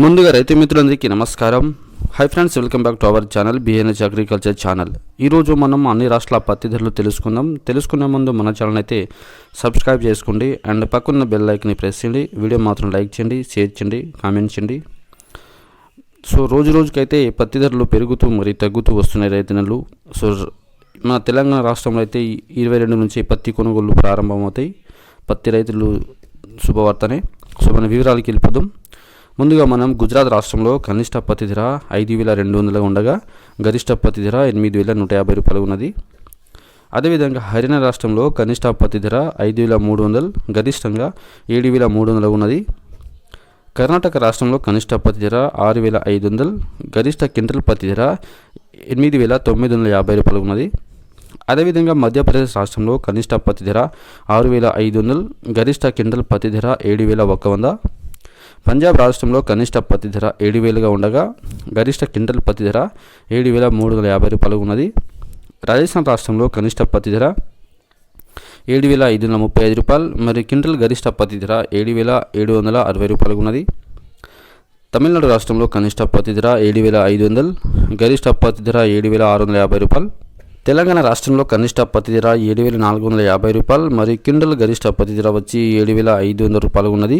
ముందుగా రైతు మిత్రులందరికీ నమస్కారం. Hi friends welcome back to our channel BNH agriculture channel ఈరోజు మనం అన్ని రాష్ట్రాల పత్తి ధరలు తెలుసుకుందాం. తెలుసుకునే ముందు మన ఛానల్ అయితే సబ్స్క్రైబ్ చేసుకోండి అండ్ పక్కన్న బెల్ లైక్ని ప్రెస్ చేయండి. వీడియో మాత్రం లైక్ చేయండి షేర్ చేయండి కామెంట్ చేయండి. సో రోజు రోజుకైతే పత్తి ధరలు పెరుగుతూ మరి తగ్గుతూ వస్తున్నాయి రైతన్నలు సో మన తెలంగాణ రాష్ట్రంలో అయితే ఇరవై రెండు నుంచి పత్తి కొనుగోళ్ళు ప్రారంభమవుతాయి. పత్తి రైతులు శుభవార్తనే. సో మన వివరాలకి వెళ్ళిపోదాం. ముందుగా మనం గుజరాత్ రాష్ట్రంలో కనిష్ట పత్తి ధర ఐదు వేల రెండు వందలు ఉండగా గరిష్ట పత్తి ధర ఎనిమిది వేల నూట యాభై రూపాయలు ఉన్నది. అదేవిధంగా హర్యానా రాష్ట్రంలో కనిష్ట పత్తి ధర ఐదు వేల మూడు వందలు గరిష్టంగా ఏడు వేల మూడు వందలు ఉన్నది. కర్ణాటక రాష్ట్రంలో కనిష్ట పత్తి ధర ఆరు వేల ఐదు వందలు గరిష్ట క్వింటల్ పత్తి ధర ఎనిమిది వేల తొమ్మిది వందల యాభై రూపాయలు ఉన్నది. అదేవిధంగా మధ్యప్రదేశ్ రాష్ట్రంలో కనిష్ట పత్తి ధర ఆరు వేల ఐదు వందలు గరిష్ట క్వింటల్ పత్తి ధర ఏడు వేల ఒక్క వంద పంజాబ్ రాష్ట్రంలో కనిష్ట పత్తి ధర ఏడు వేలుగా ఉండగా గరిష్ట క్వింటల్ పత్తి ధర ఏడు వేల మూడు వందల యాభై రూపాయలు ఉన్నది. రాజస్థాన్ రాష్ట్రంలో కనిష్ట పత్తి ధర ఏడు వేల ఐదు వందల ముప్పై ఐదు రూపాయలు మరియు క్వింటల్ గరిష్ట పత్తి ధర ఏడు వేల ఏడు వందల అరవై రూపాయలు ఉన్నది. తమిళనాడు రాష్ట్రంలో కనిష్ట పత్తి ధర ఏడు వేల ఐదు వందలు గరిష్ట పత్తి ధర ఏడు వేల ఆరు వందల యాభై రూపాయలు. తెలంగాణ రాష్ట్రంలో కనిష్ట పత్తి ధర ఏడు వేల నాలుగు వందల యాభై రూపాయలు మరియు క్వింటల్ గరిష్ట పత్తి ధర వచ్చి ఏడు వేల ఐదు వందల రూపాయలు ఉన్నది.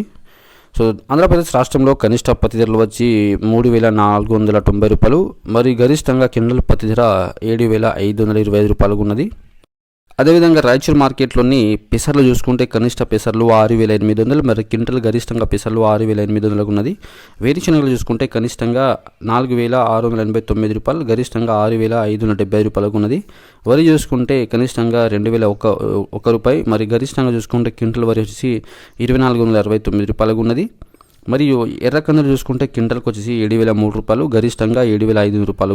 సో ఆంధ్రప్రదేశ్ రాష్ట్రంలో కనిష్ట పత్తి ధరలు వచ్చి మూడు వేల నాలుగు వందల తొంభై రూపాయలు మరియు గరిష్టంగా కిండల్ పత్తి ధర ఏడు వేల ఐదు వందల ఇరవై ఐదు రూపాయలుగా ఉన్నది. అదేవిధంగా రాయచూర్ మార్కెట్లోని పెసర్లు చూసుకుంటే కనిష్ట పెసర్లు ఆరు వేల ఎనిమిది వందలు మరి క్వింటల్ గరిష్టంగా పెసర్లు ఆరు వేల ఎనిమిది వందలకు ఉన్నది. వేరుశనగలు చూసుకుంటే కనిష్టంగా నాలుగు వేల ఆరు వందల ఎనభై తొమ్మిది రూపాయలు గరిష్టంగా ఆరు వేల ఐదు వందల డెబ్బై రూపాయలకు ఉన్నది. వరి చూసుకుంటే కనిష్టంగా రెండు వేల ఒక ఒక రూపాయి మరి గరిష్టంగా చూసుకుంటే క్వింటల్ వరి వచ్చేసి ఇరవై నాలుగు వందల అరవై తొమ్మిది రూపాయలకు ఉన్నది. మరియు ఎర్ర కందులు చూసుకుంటే క్వింటల్కి వచ్చేసి ఏడు వేల మూడు రూపాయలు గరిష్టంగా ఏడు వేల ఐదు రూపాయలు